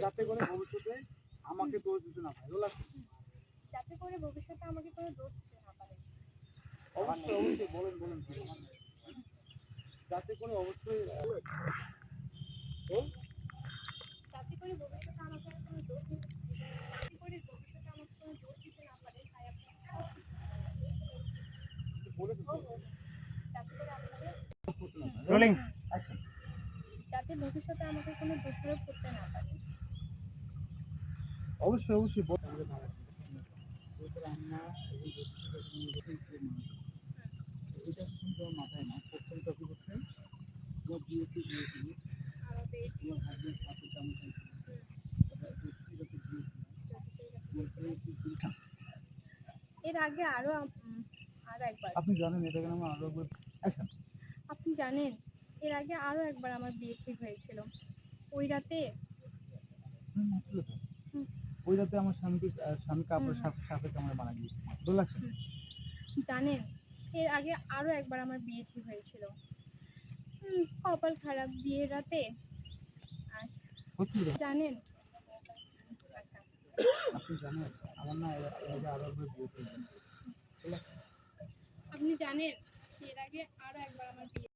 যাতে করে ভবিষ্যতে আমাকে দোষ দিতে না পারে। যাতে করে ভবিষ্যতে আমাকে কোনো দোষ দিতে না পারে। অবশ্যই অবশ্যই বলেন বলেন যাতে করে অবশ্যই যাতে করে ভবিষ্যতে আমাকে কোনো দোষ দিতে করে ভবিষ্যতে আমাকে কোনো দোষ দিতে না পারে তাই আপনি. যাতে ভবিষ্যতে আমাকে কোনো দোষারোপ করতে না পারে। মানুষ অবশ্যই। এটা কিন্তু আমার মাথায় না প্রথম টপিক হচ্ছে তোমার হাজবেন্ড সাথে কেমন এর আগে আরও একবার। আপনি জানেন এটাকে নাম আরও একবার আপনি জানেন এর আগে আরও একবার আমার বিয়ে ঠিক হয়েছিল। ওই রাতে হুম। ওই রাতে আমার স্বামীকে আহ, স্বামীকে আপনার সাথে ক্যামেরা বানা দিয়েছে দু লাখ জানেন এর আগে আরও একবার আমার বিয়ে ঠিক হয়েছিল। কপাল খারাপ বিয়ের রাতে। জানেন? আচ্ছা। আপনি জানেন আমার না এর এর আগে আরও একবার বিয়ে আপনি জানেন এর আগে আরও একবার আমার বিয়ে